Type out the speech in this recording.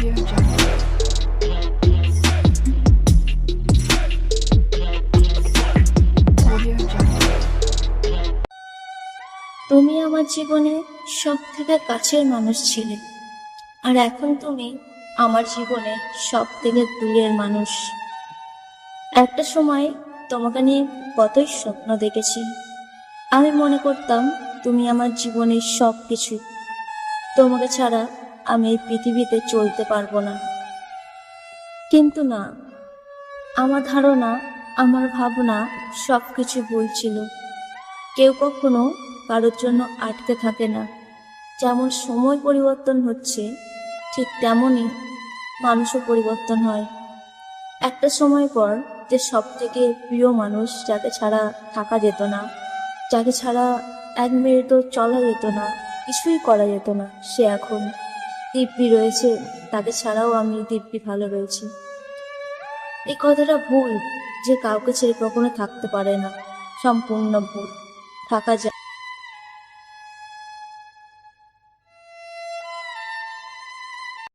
তুমি আমার জীবনে সব থেকে কাছের মানুষ ছিলে, আর এখন তুমি আমার জীবনে সব থেকে দূরের মানুষ। একটা সময় তোমাকে নিয়ে কতই স্বপ্ন দেখেছি। আমি মনে করতাম তুমি আমার জীবনের সব কিছু তোমাকে ছাড়া আমি এই পৃথিবীতে চলতে পারব না। কিন্তু না, আমার ধারণা, আমার ভাবনা সব কিছু ভুল ছিল। কেউ কখনো কারোর জন্য আটকে থাকে না। যেমন সময় পরিবর্তন হচ্ছে, ঠিক তেমনই মানুষও পরিবর্তন হয়। একটা সময় পর যে সব থেকে প্রিয় মানুষ যাকে ছাড়া থাকা যেত না, যাকে ছাড়া এক মিনিটও চলা যেত না, কিছুই করা যেত না, সে এখন দিব্যি রয়েছে। তাদের ছাড়াও আমি দিব্যি ভালো রয়েছি। এই কথাটা ভুল, যে কাউকে ছেড়ে কখনো থাকতে পারে না। সম্পূর্ণ ভুল। থাকা যায়।